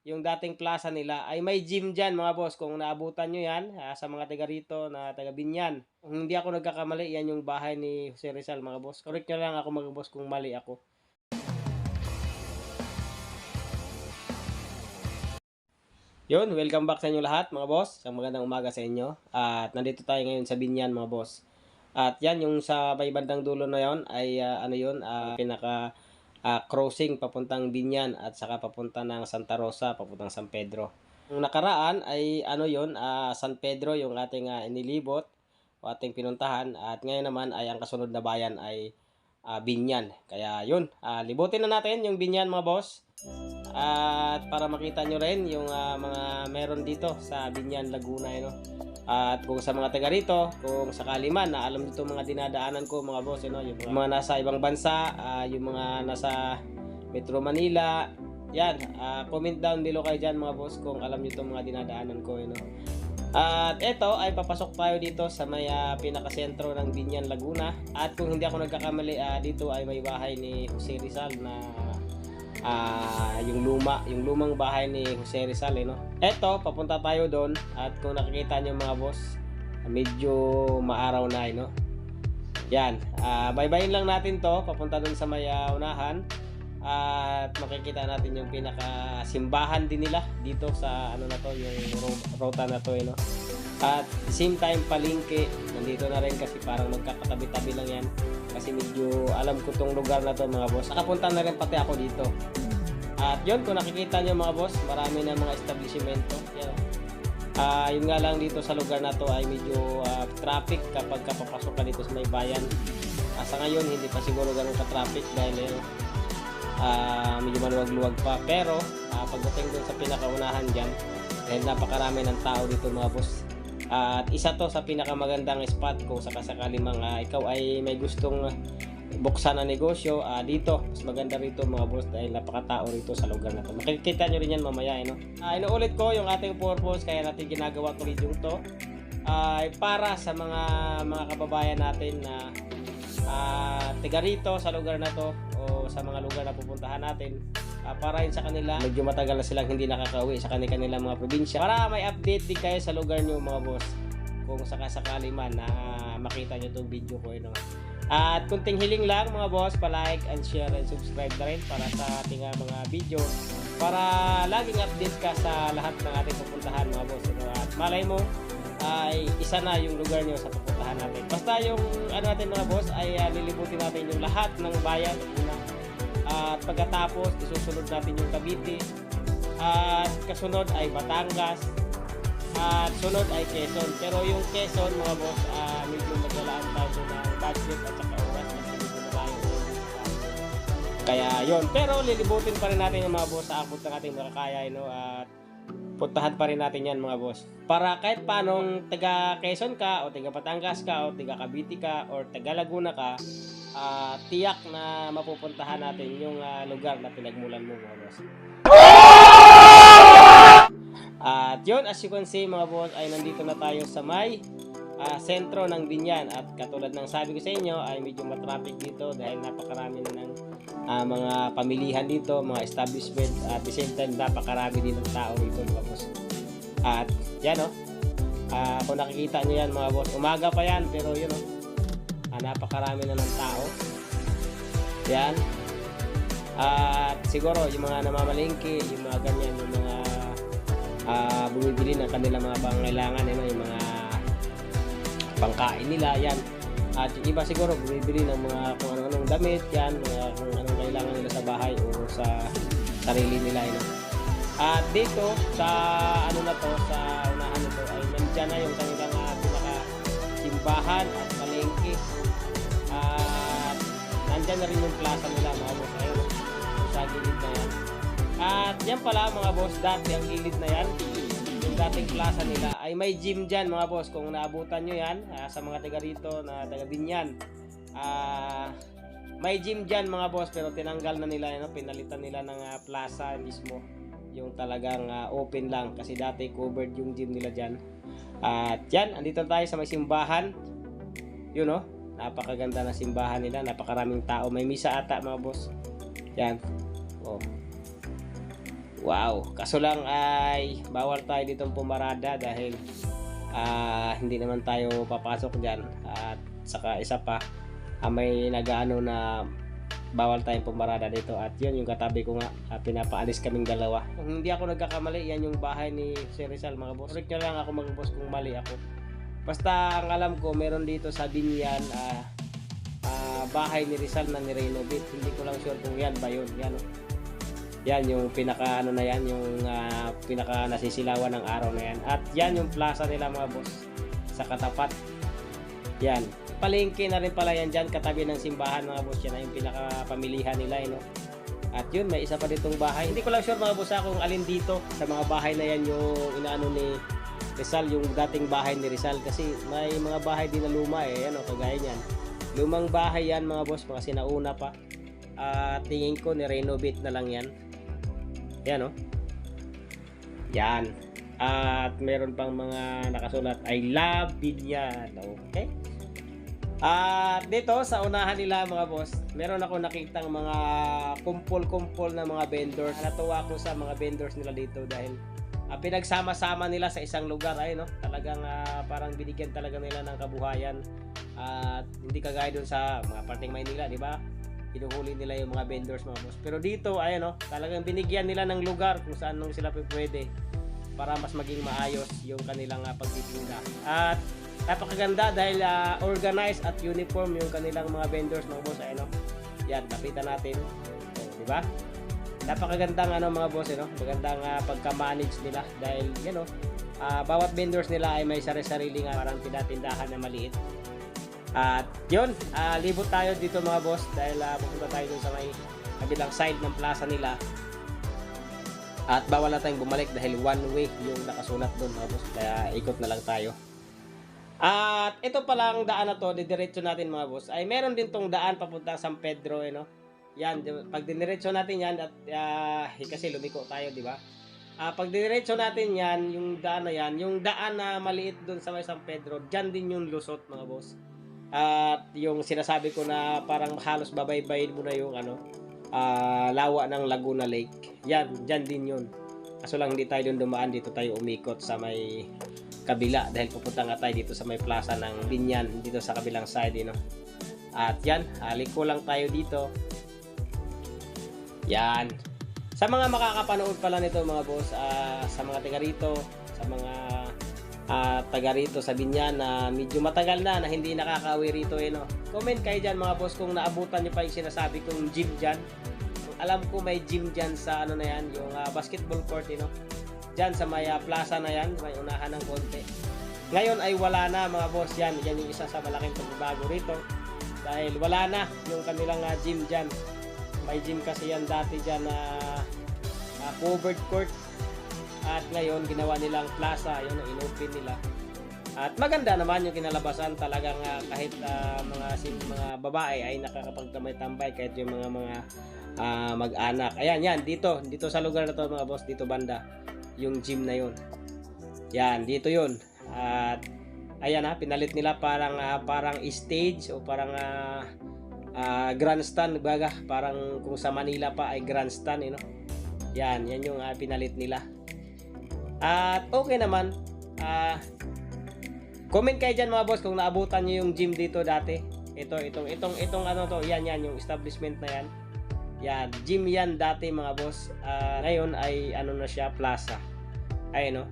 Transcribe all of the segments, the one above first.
yung dating plaza nila, ay may gym dyan mga boss. Kung naabutan nyo yan, ah, sa mga taga rito na taga Binyan. Kung hindi ako nagkakamali, yan yung bahay ni Jose Rizal mga boss. Correct nyo lang ako mga boss kung mali ako. Yun, welcome back sa inyo lahat mga boss. Isang magandang umaga sa inyo. At nandito tayo ngayon sa Binyan mga boss. At yan, yung sa may bandang dulo na yon ay ah, ano yun, ah, pinaka ah, crossing papuntang Binyan at saka papunta ng Santa Rosa, papuntang San Pedro. Yung nakaraan ay ano yun, ah, San Pedro yung ating ah, inilibot o ating pinuntahan. At ngayon naman ay ang kasunod na bayan ay ah, Binyan. Kaya yun, ah, libutin na natin yung Binyan mga boss. At para makita nyo rin yung ah, mga meron dito sa Binyan, Laguna. You know? At kung sa mga taga rito, kung sakali man na alam nito mga dinadaanan ko mga boss, you know, yung mga nasa ibang bansa, ah, yung mga nasa Metro Manila, yan, ah, comment down below kayo dyan mga boss kung alam nyo itong mga dinadaanan ko. You know? At eto ay papasok tayo dito sa may ah, pinakasentro ng Binyan, Laguna. At kung hindi ako nagkakamali, ah, dito ay may bahay ni Jose Rizal na ah yung luma, yung lumang bahay ni Jose Rizal, eh, no? Eto, papunta tayo doon at kung nakikita niyo mga boss, medyo maaraw na, eh, no? Yan, ah baybayin lang natin to, papunta doon sa may ah, unahan at makikita natin yung pinaka simbahan din nila dito sa ano na to, yung rota na to, eh, no? At same time, palingke, nandito na rin kasi parang magkakatabi-tabi lang yan. Kasi medyo alam ko tong lugar na to mga boss. Nakapunta na rin pati ako dito. At yun, kung nakikita nyo mga boss, marami na mga establishmento. Yan. Ah, yun nga lang dito sa lugar na to ay medyo ah, traffic kapag kapapasok ka dito sa may bayan. Ah, sa ngayon, hindi pa siguro ganun ka-traffic dahil ah, medyo maluwag-luwag pa. Pero, ah, pagdating dun sa pinakaunahan dyan, dahil napakarami ng tao dito mga boss. At isa to sa pinakamagandang spot kung sakasakali mga ikaw ay may gustong buksan na negosyo ah, dito. Mas maganda rito mga boss dahil napakatao rito sa lugar na to. Makikita nyo rin yan mamaya. Eh, no? Ah, inuulit ko yung ating purpose kaya natin ginagawa ko video to ay para sa mga mga kababayan natin na ah, tiga rito sa lugar na to o sa mga lugar na pupuntahan natin ah, para rin sa kanila medyo matagal na silang hindi nakakauwi sa kanila mga probinsya para may update din kayo sa lugar nyo mga boss kung sakasakali man na makita nyo itong video ko yun, no? at kunting hiling lang mga boss pa-like and share and subscribe na rin para sa ating ah, mga video para laging update ka sa lahat ng ating pupuntahan mga boss no? at malay mo ay isa na yung lugar nyo sa pupuntahan natin. Basta yung ano natin mga boss ay ah, lilibutin natin yung lahat ng bayan. At pagkatapos isusunod natin yung Cavite. At kasunod ay Batangas. At sunod ay Quezon. Pero yung Quezon mga boss, ah, medyo maglalaan tayo ng budget at saka oras kasi medyo malayo. Kaya yon Pero lilibutin pa rin natin yung mga boss sa abot ng ating makakaya. No? At puntahan pa rin natin yan mga boss. Para kahit paanong taga Quezon ka o taga Batangas ka o taga Cavite ka or taga Laguna ka, ah, tiyak na mapupuntahan natin yung ah, lugar na pinagmulan mo mga boss. At yun, as you can see mga boss, ay nandito na tayo sa may ah, sentro ng Binyan. At katulad ng sabi ko sa inyo, ay medyo matraffic dito dahil napakarami na ng ah, mga pamilihan dito, mga establishment. At the same time, napakarami din ng tao dito mga boss. At yan o, Ah, kung nakikita nyo yan mga boss, umaga pa yan pero yun o, ah, napakarami na ng tao. Yan. At siguro yung mga namamalingki, yung mga ganyan, yung mga ah, bumibili ng kanilang mga pangailangan, yun, yung mga pangkain nila, yan. At yung iba siguro bumibili ng mga kung ano-anong damit, yan, mga kung anong kailangan nila sa bahay o sa sarili nila, yun. At dito sa ano na to, sa unahan nito ay nandiyan na yung kanilang uh, pinaka simbahan at. At nandyan na rin yung plaza nila mga boss. Ayun, sa gilid na yan. At yan pala mga boss, dati ang gilid na yan, yung dating plaza nila. Ay may gym dyan mga boss. Kung naabutan nyo yan, ah, sa mga taga rito na taga Binyan, ah, may gym dyan mga boss pero tinanggal na nila, ano, pinalitan nila ng ah, plaza mismo. Yung talagang ah, open lang kasi dati covered yung gym nila dyan. At yan, andito tayo sa may simbahan. Yun no napakaganda na simbahan nila. Napakaraming tao. May misa ata mga boss. Yan. Oh. Wow, kaso lang ay bawal tayo ditong pumarada dahil ah, hindi naman tayo papasok diyan at saka isa pa ah, may nagaano na bawal tayong pumarada dito. At yun yung katabi ko nga ah, pinapaalis kaming dalawa. Kung hindi ako nagkakamali yan yung bahay ni Sir Rizal mga boss. Correct nyo lang ako mga boss kung mali ako basta ang alam ko meron dito sa Binyan ah, ah, bahay ni Rizal na ni-renovate hindi ko lang sure kung yan ba yun. Yan yan yung pinaka ano na yan yung ah, pinaka nasisilawan ng araw na yan. At yan yung plaza nila mga boss sa katapat. Yan. Palengke na rin pala yan dyan katabi ng simbahan mga boss. Yan yung pinaka pamilihan nila eh, no? at yun may isa pa ditong bahay. Hindi ko lang sure mga boss kung alin dito sa mga bahay na yan yung inaano ni Rizal yung dating bahay ni Rizal. Kasi may mga bahay din na luma eh ano kagaya niyan. Lumang bahay yan mga boss mga sinauna pa. At tingin ko ni renovate na lang yan. Yan oh. Yan. At meron pang mga nakasulat I love Binyan okay. At dito sa unahan nila mga boss, meron ako nakitang mga kumpol-kumpol na mga vendors. Natuwa ako sa mga vendors nila dito dahil ah, pinagsama-sama nila sa isang lugar ay no. Talagang ah, parang binigyan talaga nila ng kabuhayan. At hindi kagaya dun sa mga parting Maynila, di ba? Hinuhuli nila yung mga vendors mga boss. Pero dito ay no, talagang binigyan nila ng lugar kung saan nung sila pwede para mas maging maayos yung kanilang uh, pagtitinda. At napakaganda dahil ah, organized at uniform yung kanilang mga vendors mga boss ay no. Yan, nakita natin. Di ba? Napakagandang ano mga boss, eh, no? Magandang ah, pagka-manage nila dahil you know, ah, bawat vendors nila ay may sari-sariling ah, parang tindahan na maliit. At yun, ah, libot tayo dito mga boss dahil ah, pupunta tayo dun sa may kabilang side ng plaza nila. At bawal na tayong bumalik dahil one way yung nakasulat doon mga boss. Kaya ikot na lang tayo. At ito palang daan na to, didiretso natin mga boss, ay meron din tong daan papuntang San Pedro, eh, no? Yan, pag diniretso natin yan, at eh, kasi lumiko tayo, di ba? Ah, pag diniretso natin yan, yung daan na yan, yung daan na maliit doon sa may San Pedro, dyan din yung lusot mga boss. At yung sinasabi ko na parang halos babaybayin mo na yung ano, ah, lawa ng Laguna Lake. Yan, dyan din yun. Kaso lang hindi tayo doon dumaan, dito tayo umikot sa may kabila dahil pupunta nga tayo dito sa may plaza ng Binyan dito sa kabilang side you know. At yan, haliko lang tayo dito. Yan. Sa mga makakapanood pala nito mga boss, ah, sa mga taga rito, sa mga ah, taga rito sa Binyan na medyo matagal na na hindi nakakauwi rito eh no. Comment kayo dyan mga boss kung naabutan nyo pa yung sinasabi kong gym dyan. Alam ko may gym dyan sa ano na yan, yung ah, basketball court eh no dyan sa may ah, plaza na yan, may unahan ng konti. Ngayon ay wala na mga boss yan. Yan yung isa sa malaking pagbabago rito. Dahil wala na yung kanilang ah, gym dyan. May gym kasi yan dati dyan na ah, covered court. At ngayon ginawa nilang plaza, yun inopen nila. At maganda naman yung kinalabasan talagang ah, kahit ah, mga sim, mga babae ay nakakapagtamay-tambay kahit yung mga mga ah, mag-anak. Ayan, yan dito, dito sa lugar na to mga boss, dito banda yung gym na yun. Yan, dito yun. At ayan ha, pinalit nila parang ah, parang stage o parang ah, ah, grandstand baga, parang kung sa Manila pa ay grandstand, eh, no? Yan, yan yung ah, pinalit nila. At okay naman. Ah comment kayo dyan mga boss kung naabutan nyo yung gym dito dati. Ito, itong, itong, itong ano to, yan, yan, yung establishment na yan. Yan, gym yan dati mga boss. Ah, ngayon ay ano na siya, plaza. Ayun no.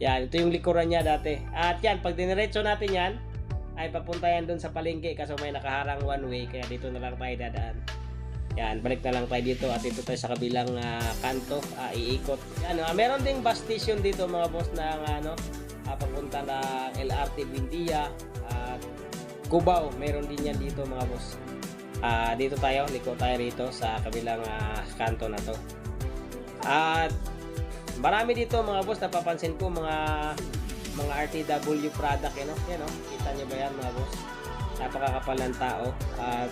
Yan, ito yung likuran niya dati. At yan, pag diniretso natin yan, ay papunta yan doon sa palengke kaso may nakaharang one way kaya dito na lang tayo dadaan. Yan, balik na lang tayo dito at dito tayo sa kabilang ah, kanto, ah, iikot. Yan, ah, meron ding bus station dito mga boss na ano, ah, papunta ng LRT Buendia at Cubao, meron din yan dito mga boss. Ah, dito tayo, liko tayo rito sa kabilang ah, kanto na to. At marami dito mga boss, napapansin ko mga mga RTW product, eh, no? Yan, no? Kita niyo ba yan mga boss? Napakakapal ng tao at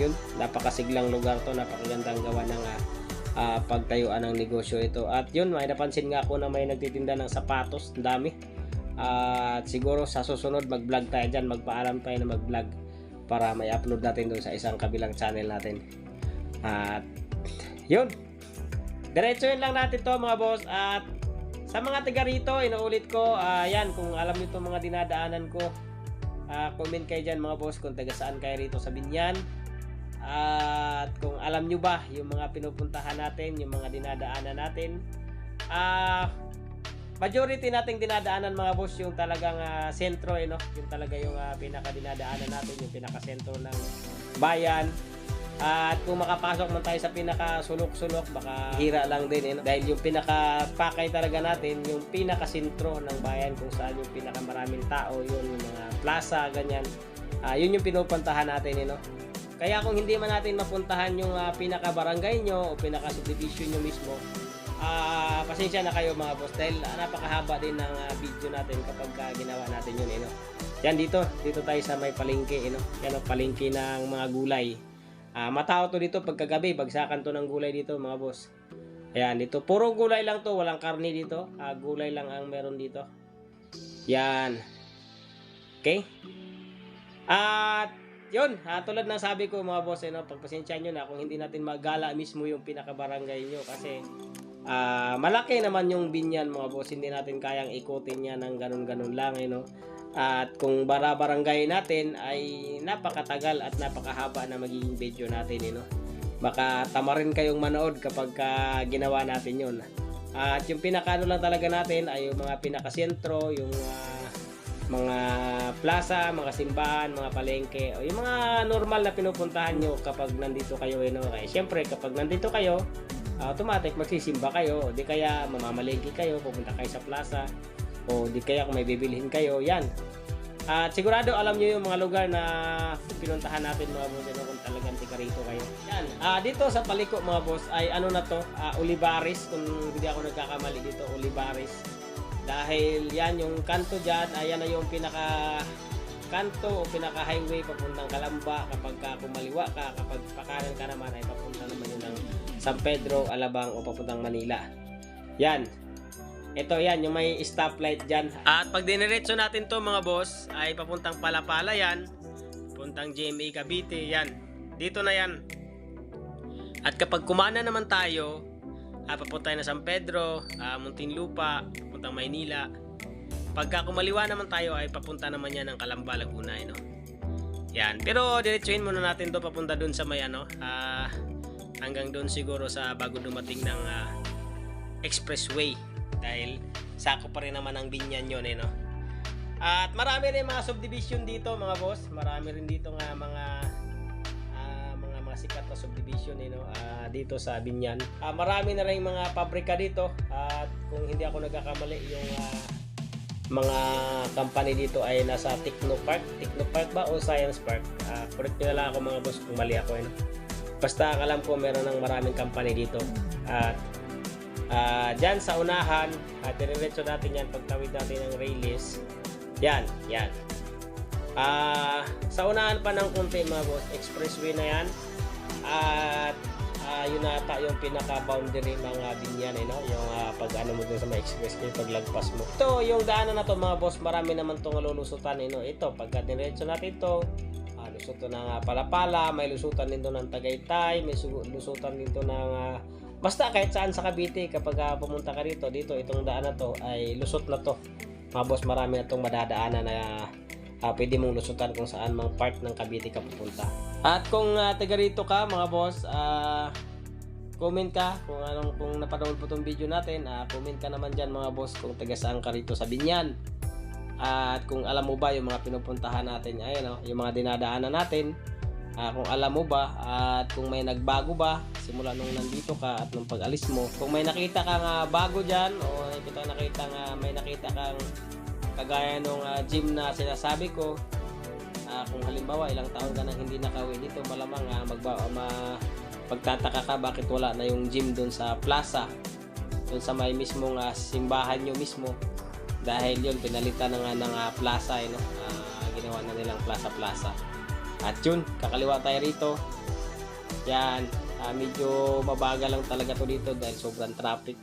yun, napakasiglang lugar to, napakagandang gawa ng ah, pagtayuan ng negosyo ito. At yun, may napansin nga ako na may nagtitinda ng sapatos, ang dami. At siguro sa susunod mag-vlog tayo dyan, magpaalam tayo na mag-vlog para may upload natin doon sa isang kabilang channel natin. At yun, Diretsuhin lang natin to mga boss at sa mga taga rito, inuulit ko, yan, kung alam niyo itong mga dinadaanan ko, ah, comment kayo dyan mga boss kung taga saan kayo rito sa Binyan. At kung alam nyo ba yung mga pinupuntahan natin, yung mga dinadaanan natin, ah, majority nating dinadaanan mga boss yung talagang ah, sentro eh no? Yung talaga yung ah, pinaka dinadaanan natin yung pinaka sentro ng bayan at kung makapasok man tayo sa pinaka sulok-sulok baka hira lang din eh, no? dahil yung pinaka pakay talaga natin yung pinaka sentro ng bayan kung saan yung pinaka maraming tao yun yung mga plaza ganyan Ah, yun yung pinupuntahan natin eh, no? kaya kung hindi man natin mapuntahan yung ah, pinaka barangay nyo o pinaka subdivision nyo mismo Ah, pasensya na kayo mga boss dahil ah, napakahaba din ng ah, video natin kapag ah, ginawa natin yun, eh, no? Yan dito, dito tayo sa may palengke, eh, no? Yan ang palengke ng mga gulay. Ah, matao to dito pagkagabi, bagsakan to ng gulay dito, mga boss. Ayan, dito puro gulay lang to, walang karne dito. Ah, gulay lang ang meron dito. Yan. Okay? At yun, ah, tulad ng sabi ko mga boss, eh, no, pagpasensya nyo na kung hindi natin magala mismo yung pinaka-barangay nyo kasi Ah, malaki naman yung binyan mga boss, hindi natin kayang ikutin yan ng ganun-ganun lang eh, no? At kung bara-barangay natin ay napakatagal at napakahaba na magiging video natin eh, no? Baka tama rin kayong manood kapag ka ginawa natin yun. At yung pinakaano lang talaga natin ay yung mga pinakasentro, yung ah, mga plaza, mga simbahan, mga palengke, o yung mga normal na pinupuntahan nyo kapag nandito kayo. Eh, no? Kaya syempre, kapag nandito kayo, automatic magsisimba kayo o di kaya mamamalengke kayo pupunta kayo sa plaza o di kaya kung may bibilihin kayo yan. At sigurado alam niyo yung mga lugar na pinuntahan natin mga boss ano, kung talagang tika rito kayo. Yan. Ah dito sa paliko mga boss ay ano na to? Ah, Olivares kung hindi ako nagkakamali dito Olivares. Dahil yan yung kanto dyan ayan na yung pinaka kanto o pinaka highway papuntang Kalamba. Kapag ka kumaliwa ka kapag pakanan ka naman ay papunta naman yun ng San Pedro, Alabang o papuntang Manila. Yan. Ito yan, yung may stoplight dyan. At pag diniretso natin to mga boss, ay papuntang Palapala yan. Puntang GMA Cavite, yan. Dito na yan. At kapag kumana naman tayo, ah, papunta tayo na San Pedro, ah, Muntinlupa, papuntang Maynila. Pagka kumaliwa naman tayo ay papunta naman yan ng Calamba, Laguna. Eh, no? Yan. Pero diretsuhin muna natin to papunta dun sa may ano, ah, hanggang doon siguro sa bago dumating ng ah, expressway. Dahil sako pa rin naman ang binyan yun eh no? At marami rin mga subdivision dito mga boss. Marami rin dito nga mga ah, mga mga sikat na subdivision eh, no? Ah, dito sa Binyan. Ah, marami na rin mga pabrika dito. At kung hindi ako nagkakamali yung ah, mga company dito ay nasa Techno Park Techno Park ba o Science Park? Ah, correct nyo na lang ako mga boss kung mali ako eh, no? Basta ang alam ko meron ng maraming company dito. At ah dyan sa unahan, at diretso natin yan pagtawid natin ng release. Yan, yan. Ah, sa unahan pa ng konti mga boss, expressway na yan. At ah, yun ata yung pinaka-boundary mga binyan, eh, no? yung ah, pag ano mo dun sa mga expressway, paglagpas mo. Ito, yung daanan na to mga boss, marami naman itong lulusutan. Eh, no? Ito, pagka diretso natin Ah, lusutan ng ah, Palapala, may lusutan doon ng Tagaytay, may su- lusutan dito ng ah, basta kahit saan sa Cavite kapag ah, pumunta ka rito, dito itong daan na to ay lusot na to. Mga boss, marami na itong madadaanan na ah, pwede mong lusutan kung saan mang part ng Cavite ka pupunta. At kung uh, taga rito ka mga boss, ah, comment ka kung anong kung napanood po tong video natin, ah, comment ka naman diyan mga boss kung taga saan ka rito sa Binyan. At kung alam mo ba yung mga pinupuntahan natin, ayun oh, yung mga dinadaanan natin, ah, kung alam mo ba at kung may nagbago ba simula nung nandito ka at nung pag-alis mo. Kung may nakita kang ah, bago diyan o nakita nakita nga may nakita kang kagaya nung ah, gym na sinasabi ko, ah, kung halimbawa ilang taon ka nang hindi nakauwi dito, malamang ah, magba ma, pagtataka ka bakit wala na yung gym doon sa plaza doon sa may mismong ah, simbahan nyo mismo dahil yun pinalitan na nga ng ah, plaza eh, no? Ah, ginawa na nilang plaza plaza at yun kakaliwa tayo rito yan ah, medyo mabagal lang talaga to dito dahil sobrang traffic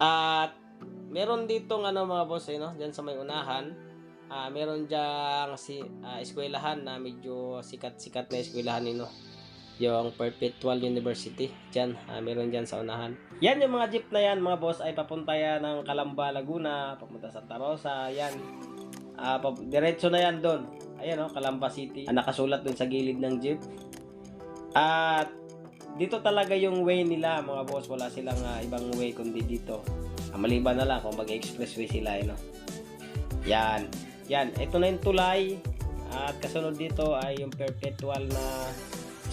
at meron dito ano mga boss eh, no? dyan sa may unahan ah, meron dyang si, ah, eskwelahan na medyo sikat-sikat na eskwelahan eh, no? Yung Perpetual University. Diyan, ah, meron diyan sa unahan. Yan yung mga jeep na yan, mga boss, ay papunta yan ng Calamba, Laguna, papunta sa Tarosa, yan. Pap- diretso na yan doon. Ayan oh, Calamba City. Ah, nakasulat doon sa gilid ng jeep. At dito talaga yung way nila, mga boss. Wala silang ah, ibang way kundi dito. Ah, maliban na lang kung mag-expressway sila, eh, no? Yan. Yan. Ito na yung tulay. At kasunod dito ay yung perpetual na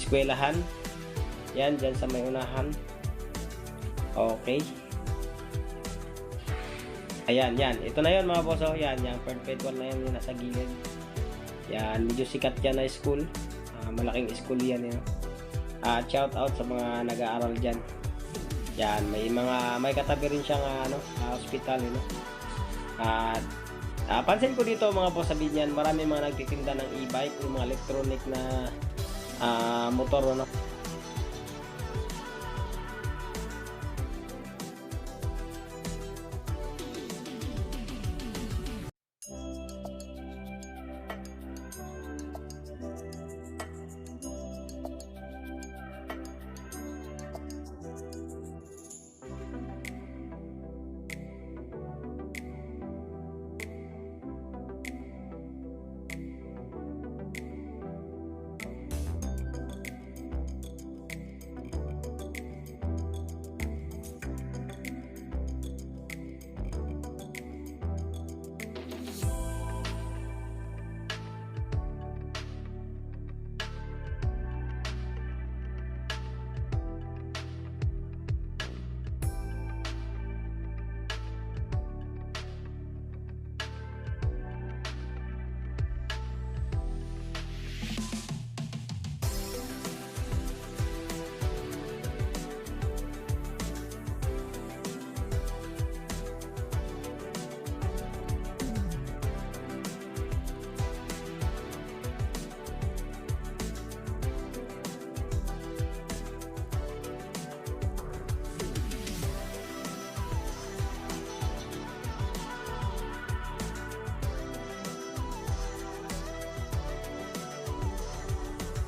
eskwelahan. Yan, dyan sa may unahan. Okay. Ayan, yan. Ito na yon mga boss. Oh. Yan, yan. Perpetual na yan yung nasa gilid. Yan, medyo sikat yan na school. Ah, malaking school yan. Yun. At shout out sa mga nag-aaral dyan. Yan, may mga, may katabi rin siyang ah, ano, ah, hospital. You know? At Ah, pansin ko dito mga boss sa Binyan, marami mga nagtitinda ng e-bike, yung mga electronic na ah, motor ano.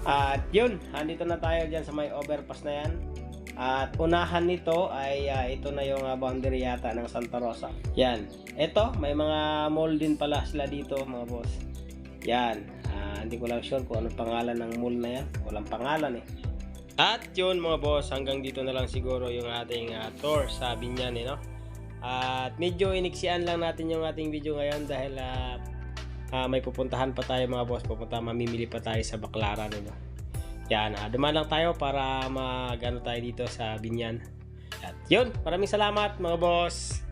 At yun, andito na tayo dyan sa may overpass na yan. At unahan nito ay ah, ito na yung ah, boundary yata ng Santa Rosa. Yan. Ito, may mga mall din pala sila dito mga boss. Yan. Ah, hindi ko lang sure kung anong pangalan ng mall na yan. Walang pangalan eh. At yun mga boss, hanggang dito na lang siguro yung ating ah, tour sa Binyan eh, no? At medyo iniksian lang natin yung ating video ngayon dahil ah, ah, may pupuntahan pa tayo mga boss. Pupunta, mamimili pa tayo sa Baclaran. Ano? Yan, ah, dumaan lang tayo para mag ano tayo dito sa Binyan. At yun, maraming salamat mga boss.